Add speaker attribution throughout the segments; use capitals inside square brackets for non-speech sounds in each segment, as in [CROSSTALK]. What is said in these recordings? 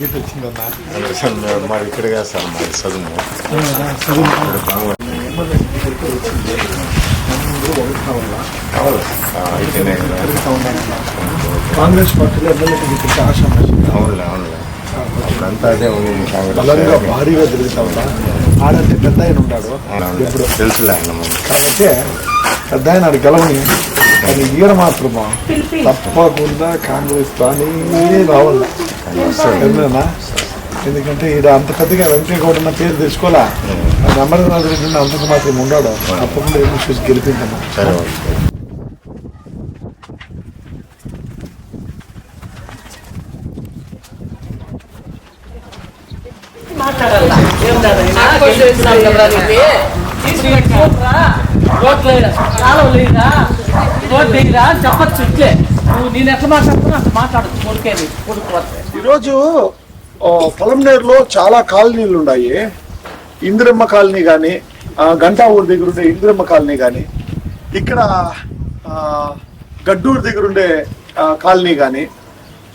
Speaker 1: గీత వచ్చిందన్నా
Speaker 2: sir మరి sir మాది చదువు
Speaker 1: కాంగ్రెస్ పార్టీలో ఎమ్మెల్యే ఆశ
Speaker 2: అవునులే అవునులే అప్పుడంతా అదే ఉంది
Speaker 1: బలంగా భారీగా తిరుగుతా ఉందా ఆడంటే పెద్ద ఆయన
Speaker 2: ఉంటాడు.
Speaker 1: ఇప్పుడు
Speaker 2: తెలుసులే
Speaker 1: కాబట్టి పెద్ద ఆయన ఆడు గెలవని అది ఈయన మాత్రమా? తప్పకుండా కాంగ్రెస్ కానీ రావాలి. ఎందుకంటే ఈడ అంత పెద్దగా వెంకటగౌడ అన్న పేరు తెచ్చుకోవాలా అమరనాథ్ రెడ్డి అంతకు మాత్రం ఉన్నాడు తప్పకుండా ఏమో చూసి గెలిపిందమ్మా
Speaker 3: చెప్పచ్చు ఇట్లే నువ్వు నేను ఎట్లా మాట్లాడుతున్నా అట్లా మాట్లాడచ్చు కొడుకేని కొడుకు వస్తే
Speaker 1: ఈరోజు పొలంనేరులో చాలా కాలనీలు ఉన్నాయి. ఇందిరమ్మ కాలనీ కానీ గంటా ఊరు దగ్గర ఉండే ఇందిరమ్మ కాలనీ కానీ ఇక్కడ గడ్డూరు దగ్గర ఉండే కాలనీ కానీ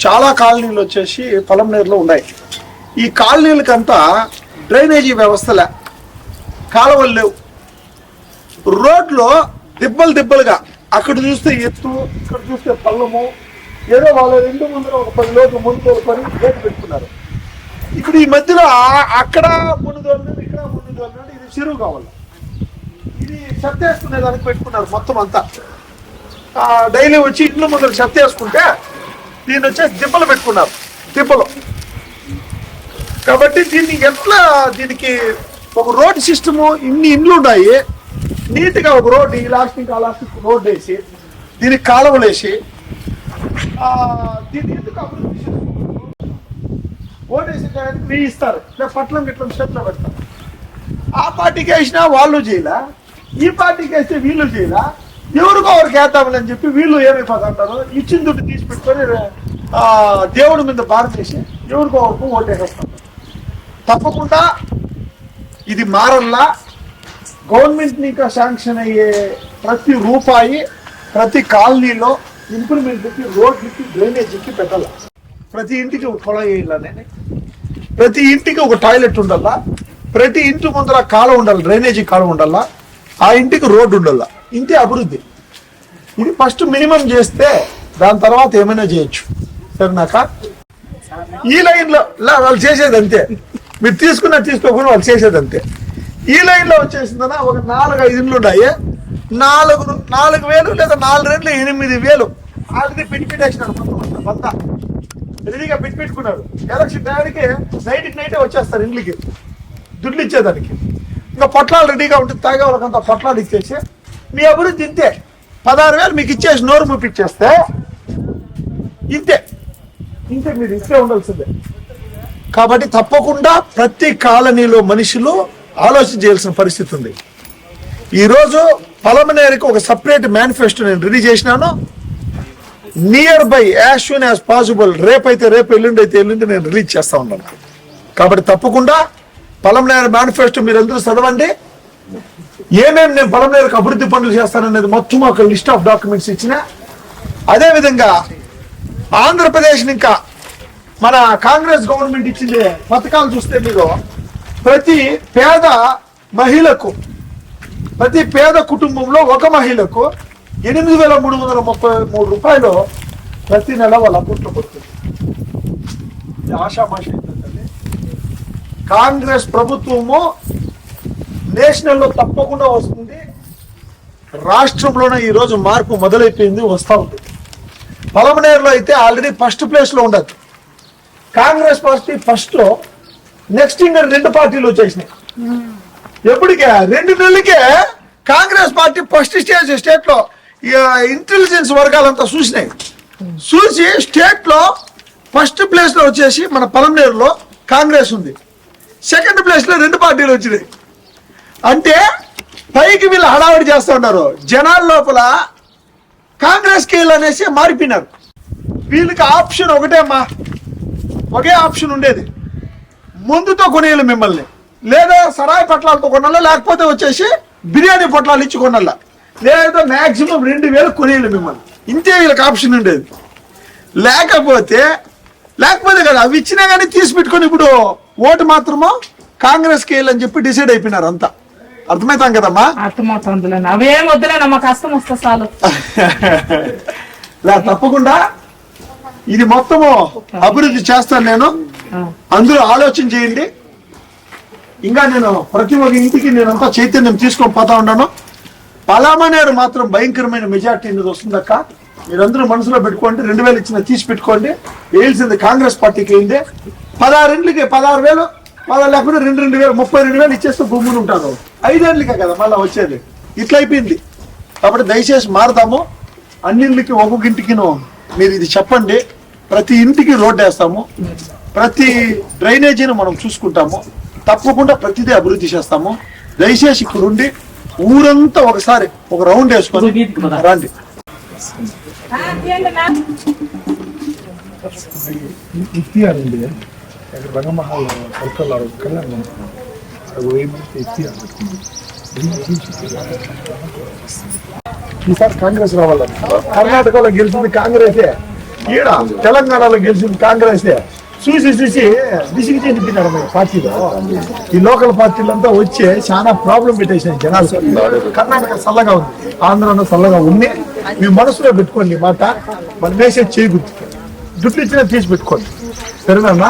Speaker 1: చాలా కాలనీలు వచ్చేసి పొలంనేరులో ఉన్నాయి. ఈ కాలనీలకంతా డ్రైనేజీ వ్యవస్థలే. కాలువలు లేవు. రోడ్లో దిబ్బలు దిబ్బలుగా అక్కడ చూస్తే ఎత్తు ఇక్కడ చూస్తే పల్లము ఏదో వాళ్ళ ఇంటి ముందర ఒక పది లోట్లు ముందు తోలుకొని గేట్ పెట్టుకున్నారు. ఇప్పుడు ఈ మధ్యలో అక్కడ ముందు తోలినాడు ఇక్కడ ముందు తోలినాడు ఇది చెరువు కావాలి. ఇది చెత్తేసుకునే దానికి పెట్టుకున్నారు మొత్తం అంతా. డైలీ వచ్చి ఇంట్లో ముందర చెత్తేసుకుంటే దీన్ని వచ్చేసి దిబ్బలు పెట్టుకున్నారు దిబ్బలు. కాబట్టి దీన్ని ఎట్లా దీనికి ఒక రోడ్ సిస్టము ఇన్ని ఇండ్లు ఉన్నాయి నీట్గా ఒక రోడ్ ఈ లాస్ట్ ఇంకా లాస్ట్ రోడ్ వేసి దీనికి కాలువలు వేసి దీన్ని ఎందుకు అభివృద్ధి చేసుకోకూడదు? ఓటు టయానికి వెయ్యి ఇస్తారు. లేదా పట్లం గిట్లం చేతిలో పెడతారు ఆ పార్టీకి వేసినా వాళ్ళు చేయలే? ఈ పార్టీకి వేస్తే వీళ్ళు చేయలే? ఎవరికో ఎవరికి వేద్దామని చెప్పి వీళ్ళు ఏమైపోతుంటారు ఇచ్చిన దుడ్డు తీసి పెట్టుకొని దేవుడి మీద బాధ చేసి ఎవరికో ఎవరికి ఓటేసేస్తారు తప్పకుండా ఇది మారల్లా. గవర్నమెంట్ ఇంకా శాంక్షన్ అయ్యే ప్రతి రూపాయి ప్రతి కాలనీలో ఇంప్లిమెంట్కి రోడ్లకి డ్రైనేజీకి పెట్టాలి? ప్రతి ఇంటికి ఒక కుళాయి వేయాలని ప్రతి ఇంటికి ఒక టాయిలెట్ ఉండాలా? ప్రతి ఇంటి ముందర కాలం ఉండాలి? డ్రైనేజీ కాలం ఉండాలా? ఆ ఇంటికి రోడ్డు ఉండాలా? ఇంతే అభివృద్ధి. ఇది ఫస్ట్ మినిమం చేస్తే దాని తర్వాత ఏమైనా చేయొచ్చు. సరేనాక ఈ లైన్లో వాళ్ళు చేసేది అంతే. మీరు తీసుకున్నా తీసుకోకుండా వాళ్ళు చేసేది అంతే. ఈ లైన్లో లో ఒక నాలుగు ఐదు ఇండ్లు ఉన్నాయి. నాలుగు నాలుగు వేలు లేదా నాలుగు రెండు ఎనిమిది వేలు. ఆల్రెడీ పిట్ పెట్టేసినాడు మొత్తం రెడీగా పిట్ పెట్టుకున్నాడు. ఎలక్షన్ టైంకి నైట్కి నైటే వచ్చేస్తారు ఇండ్లకి. దుడ్లు ఇచ్చేదానికి. ఇంకా పొట్లాలు రెడీగా ఉంటుంది తాగే వాళ్ళకంతా పొట్లాలు ఇచ్చేసి మీ అభివృద్ధి ఇంతే. పదహారు వేలు మీకు ఇచ్చేసి నోరు ముప్పిచ్చేస్తే ఇంతే. ఇంతే మీరు ఇస్తే ఉండాల్సిందే. కాబట్టి తప్పకుండా ప్రతి కాలనీలో మనుషులు ఆలోచన చేయాల్సిన పరిస్థితి ఉంది. ఈరోజు పలమనేరికి ఒక సపరేట్ మేనిఫెస్టో నేను రెడీ చేసినాను. Near by as soon as possible రేపైతే రేపు ఎల్లుండి అయితే ఎల్లుండి నేను రిలీజ్ చేస్తా ఉన్నాను. కాబట్టి తప్పకుండా పలమనేరు మేనిఫెస్టో మీరు అందరూ చదవండి. ఏమేమి నేను పలమనేరుకు అభివృద్ధి పనులు చేస్తాననేది మొత్తం ఒక లిస్ట్ ఆఫ్ డాక్యుమెంట్స్ ఇచ్చిన. అదేవిధంగా ఆంధ్రప్రదేశ్ ఇంకా మన కాంగ్రెస్ గవర్నమెంట్ ఇచ్చింది పథకాలు చూస్తే మీరు ప్రతి పేద మహిళకు ప్రతి పేద కుటుంబంలో ఒక మహిళకు ఎనిమిది వేల మూడు వందల ముప్పై మూడు రూపాయలు ప్రతి నెల వాళ్ళ అకౌంట్లో పడుతుంది. ఆశామాష ఆషామాషి ఏంటంటే కాంగ్రెస్ ప్రభుత్వము నేషనల్లో తప్పకుండా వస్తుంది. రాష్ట్రంలోనే ఈరోజు మార్పు మొదలైపోయింది వస్తూ ఉంది. పలమనేరులో అయితే ఆల్రెడీ ఫస్ట్ ప్లేస్లో ఉండదు. కాంగ్రెస్ పార్టీ ఫస్ట్లో నెక్స్ట్ ఇంకా రెండు పార్టీలు వచ్చేసినాయి. ఎప్పటికే? రెండు నెలలకే కాంగ్రెస్ పార్టీ ఫస్ట్ స్టేజ్ స్టేట్లో ఇంటెలిజెన్స్ వర్గాలంతా చూసినాయి. చూసి స్టేట్లో ఫస్ట్ ప్లేస్లో వచ్చేసి మన పలమనేరులో కాంగ్రెస్ ఉంది. సెకండ్ ప్లేస్లో రెండు పార్టీలు వచ్చినాయి. అంటే పైకి వీళ్ళు హడావిడి చేస్తూ ఉన్నారు. జనాల లోపల కాంగ్రెస్ కీళ్ళు అనేసి మారిపోయినారు. వీళ్ళకి ఆప్షన్ ఒకటే అమ్మా. ఒకే ఆప్షన్ ఉండేది. ముందుతో కొనేయాలి మిమ్మల్ని. లేదా సరాయి పట్లాలతో కొనాలా లేకపోతే వచ్చేసి బిర్యానీ పొట్లాలు ఇచ్చి కొనాలా లేదా మాక్సిమం రెండు వేలు కొనేయాలి మిమ్మల్ని. ఇంతే వీళ్ళకి ఆప్షన్ ఉండేది. లేకపోతే
Speaker 3: లేకపోతే కదా అవి ఇచ్చినా కానీ తీసి పెట్టుకొని ఇప్పుడు ఓటు మాత్రమో కాంగ్రెస్కి వేయాలని చెప్పి డిసైడ్ అయిపోయినారు అంతా. అర్థమవుతాం కదమ్మా
Speaker 4: అవేం మా కష్టం వస్తే చాలు. [LAUGHS]
Speaker 3: లే తప్పకుండా ఇది మొత్తము అభివృద్ధి చేస్తాను నేను. అందరూ ఆలోచన చేయండి. ఇంకా నేను ప్రతి ఒక్క ఇంటికి నేనంతా చైతన్యం తీసుకొని పోతా ఉన్నాను. పలామనేరు మాత్రం భయంకరమైన మెజార్టీ అనేది వస్తుందక్క మీరందరూ మనసులో పెట్టుకోండి రెండు వేలు ఇచ్చిన తీసి పెట్టుకోండి. వేయాల్సింది కాంగ్రెస్ పార్టీకి అయిందే పదహారింట్లకి పదహారు వేలు మళ్ళీ లేకుండా రెండు రెండు వేలు ముప్పై రెండు వేలు ఇచ్చేస్తే భూములు ఉంటారు. ఐదేళ్ళకే కదా మళ్ళీ వచ్చేది. ఇట్లా అయిపోయింది. కాబట్టి దయచేసి మారుదాము. అన్నింటికి ఒక్కొక్క ఇంటికి మీరు ఇది చెప్పండి. ప్రతి ఇంటికి రోడ్డు వేస్తాము. ప్రతి డ్రైనేజీని మనం చూసుకుంటాము. తప్పకుండా ప్రతిదీ అభివృద్ధి చేస్తాము. దయచేసి ఇక్కడ ఉండి ఊరంతా ఒకసారి ఒక రౌండ్ వేసుకొని రండి.
Speaker 1: ఇఫ్తియారండి అక్కడ రంగమహల్ ఇఫ్తియార్ ఈసారి కాంగ్రెస్ రావాలని కర్ణాటకలో గెలిచింది కాంగ్రెసే. ఈడ తెలంగాణలో గెలిచింది కాంగ్రెసే. చూసి చూసి విసిగి చెందిపోయినారు మన పార్టీలో? ఈ లోకల్ పార్టీలంతా వచ్చి చాలా ప్రాబ్లం పెట్టేసాయి జనాలు. కర్ణాటక చల్లగా ఉంది ఆంధ్రాలో చల్లగా ఉంది. మీ మనసులో పెట్టుకోండి మాట. మన మేసేజ్ చేయకూడదు దుడ్లు ఇచ్చినా తీసి పెట్టుకోండి. సరేనా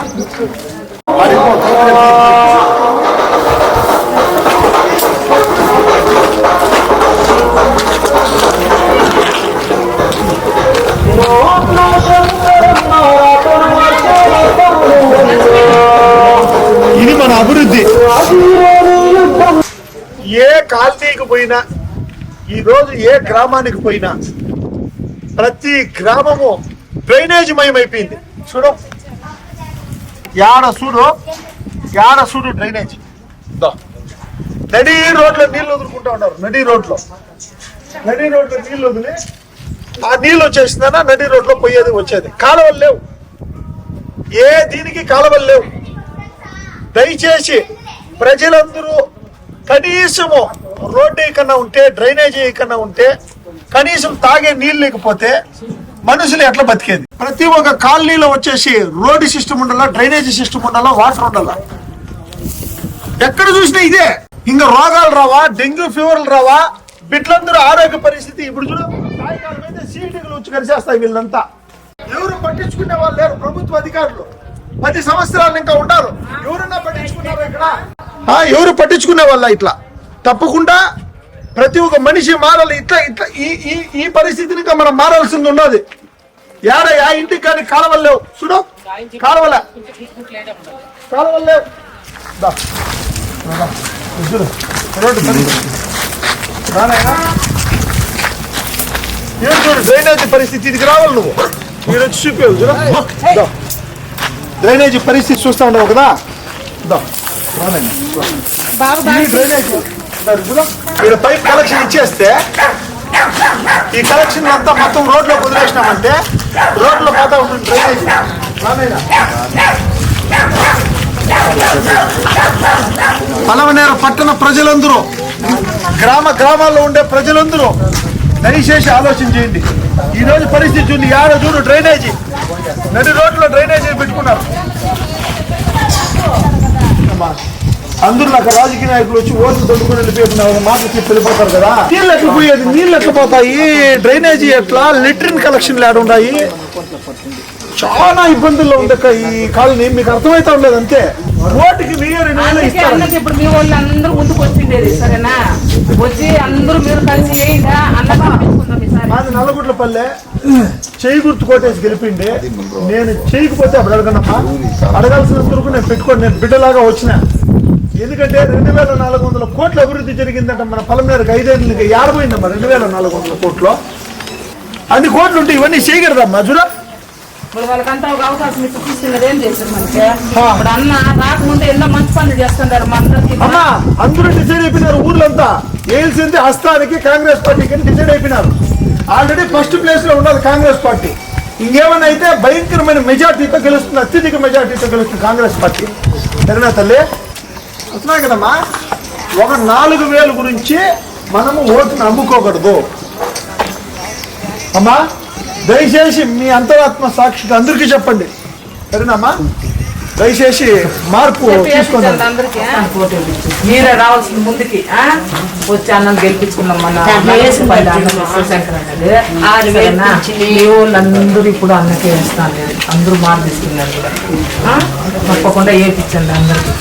Speaker 1: ఈ రోజు ఏ గ్రామానికి పోయినా ప్రతి గ్రామము డ్రైనేజ్ మయమైపోయింది. చూడు. యాడ చూడు యాడ చూడు డ్రైనేజ్? నడీ నడి రోడ్లో నీళ్ళు వదులుకుంటా ఉన్నారు. నడి రోడ్లో. నడి రోడ్లో నీళ్ళు వదిలి ఆ నీళ్ళు వచ్చేసిందన్నా నడి రోడ్లో పోయేది వచ్చేది. కాలువలు లేవు. ఏ దీనికి కాలువలు లేవు. దయచేసి ప్రజలందరూ కనీసము రోడ్డు ఎక్కడన్నా ఉంటే డ్రైనేజీ కన్నా ఉంటే కనీసం తాగే నీళ్ళు లేకపోతే మనుషులు ఎట్లా బతికేది. ప్రతి ఒక్క కాలనీలో వచ్చేసి రోడ్డు సిస్టమ్ ఉండాలా డ్రైనేజీ సిస్టమ్ ఉండాలా వాటర్ ఉండాలా? ఎక్కడ చూసినా ఇదే. ఇంకా రోగాలు రావా డెంగ్యూ ఫీవర్లు రావా బిడ్లందరూ ఆరోగ్య పరిస్థితి ఇప్పుడు చూడ సాయంకాలం అయితే సీటీలు వచ్చి కలిసేస్తాయి వీళ్ళంతా. ఎవరు పట్టించుకునే వాళ్ళు లేరు ప్రభుత్వ అధికారులు. పది సంవత్సరాలు ఇంకా ఉంటారు ఎవరన్నా పట్టించుకున్నారు ఇక్కడ? ఆ, ఎవరు పట్టించుకునే వాళ్ళ ఇట్లా? తప్పకుండా ప్రతి ఒక్క మనిషి మారాలి. ఇట్లా ఇట్లా ఈ ఈ ఈ పరిస్థితిని మనం మారాల్సింది ఉన్నది. యాడ యా ఇంటికి కానీ కాలువలు లేవు. చూడు కాలువల. కాలువలు లేవు. చూడు. రోడ్డు. ఏం డ్రైనేజీ పరిస్థితి ఇదికి రావాలి నువ్వు. మీరు వచ్చి చూపేవు చూడు. డ్రైనేజీ పరిస్థితి చూస్తా ఉన్నావు కదా. ఇది డ్రైనేజీ. ఇక్కడ పైప్ కలెక్షన్ ఇచ్చేస్తే ఈ కలెక్షన్ అంతా మొత్తం రోడ్లో కుదిరేసినామంటే రోడ్లో పోతా ఉంటుంది డ్రైనేజీ. పలవనేర పట్టణ ప్రజలందరూ గ్రామ గ్రామాల్లో ఉండే ప్రజలందరూ దయచేసి ఆలోచన చేయండి. ఈ రోజు పరిస్థితి ఉంది. యాడ చూడు డ్రైనేజీ. నడి రోడ్లో డ్రైనేజీ పెట్టుకున్నారు. అందరూ నాకు రాజకీయ నాయకులు వచ్చి ఓట్లు తొడుకుని వెళ్ళిపోతున్నారు మాట చెప్పి వెళ్ళిపోతారు కదా? నీళ్ళు ఎట్లా పోయేది నీళ్ళు ఎట్లా పోతాయి. డ్రైనేజీ ఎట్లా? లెట్రిన్ కలెక్షన్లు ఆడ ఉన్నాయి చాలా ఇబ్బందుల్లో ఉంది అక్క ఈ కాలనీ. మీకు అర్థమైతే ఉండలేదు అంతే. ఓటుకి రెండు వేలు
Speaker 3: ఇస్తారు.
Speaker 4: ఇప్పుడు మీ వాళ్ళు అందరూ ముందుకు వచ్చిండేది సరేనా? వచ్చి అందరూ మీరు కలిసి
Speaker 3: మాది నల్లగుడ్ల పల్లె చేయి గుర్తు కొట్టేసి గెలిపిండి. నేను చేయకపోతే అప్పుడు అడగనమ్మా అడగాల్సినంత వరకు నేను పెట్టుకోండి నేను బిడ్డలాగా వచ్చిన. ఎందుకంటే రెండు వేల నాలుగు వందల కోట్ల అభివృద్ధి జరిగిందంట మన పలమనేరుకి ఐదేళ్ళకి యాడపోయిందమ్మా రెండు వేల నాలుగు వందల కోట్లు. అన్ని కోట్లు ఉంటే ఇవన్నీ చేయగలదమ్మా చూడ.
Speaker 4: వాళ్ళకంతా ఒక అవకాశం ఇచ్చి తీసుకున్నది ఏం చేశారు మనకి? ఇప్పుడు అన్న రాకముందే ఎన్నో మంచి పనులు
Speaker 3: అమ్మా అందరూ డిసైడ్ అయిపోయినారు ఊర్లంతా. వేయాల్సింది హస్తానికి కాంగ్రెస్ పార్టీకి డిసైడ్ అయిపోయినారు. ఆల్రెడీ ఫస్ట్ ప్లేస్లో ఉన్నది కాంగ్రెస్ పార్టీ. ఇంకేమైనా అయితే భయంకరమైన మెజార్టీతో గెలుస్తుంది అత్యధిక మెజార్టీతో గెలుస్తుంది కాంగ్రెస్ పార్టీ. సరేనా తల్లి? వస్తున్నాయి కదమ్మా? ఒక నాలుగు వేలు గురించి మనము ఓటును అమ్ముకోకూడదు. అమ్మా దయచేసి మీ అంతరాత్మ సాక్షికి అందరికీ చెప్పండి.
Speaker 1: సరేనమ్మా దయచేసి మార్పు
Speaker 4: ఆ? మీరే రావాల్సింది ముందుకి ఆ? వచ్చి అన్నం గెలిపించుకున్నాం మన వాళ్ళందరూ ఇప్పుడు అన్నకే వేస్తాను నేను. అందరూ మార్పిస్తున్నారు కూడా? తప్పకుండా వేపించండి అందరికి.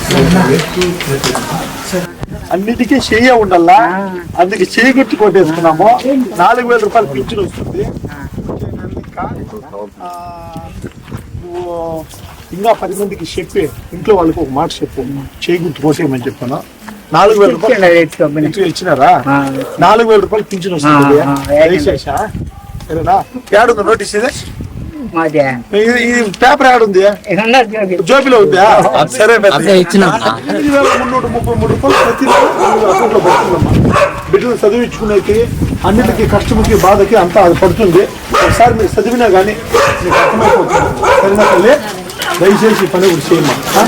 Speaker 1: అన్నిటికీ చెయ్య ఉండాలా? అందుకే చేయి గుర్తు కొట్టేసుకున్నాము నాలుగు వేల రూపాయలు పింఛన్ వస్తుంది. నువ్వు ఇంకా పది మందికి చెప్పి ఇంట్లో వాళ్ళకి ఒక మాట చెప్పు. చేయి గుర్తు కోసేయమని చెప్పాను? నాలుగు వేల రూపాయలు ఇచ్చినారా? నాలుగు వేల రూపాయలు పింఛన్ వస్తుంది సరేనా? ఏడుంది నోటీస్ ఇది? ఇది- పేపర్ ఏడుంది జోబిలో. ఉందా? సరే ఎనిమిది వేల మున్నూట ముప్పై మూడు రూపాయలు ప్రతి అకౌంట్లో పడుతుందమ్మా. బిడ్డలు చదివించుకునేకి అన్నిటికీ కష్టముకి బాధకి అంతా అది పడుతుంది. ఒకసారి మీరు చదివినా కానీ మీకు అర్థమైపోతుంది. సరేనా తల్లి? దయచేసి ఈ పని ఒకటి చేయమ్మా ఆ?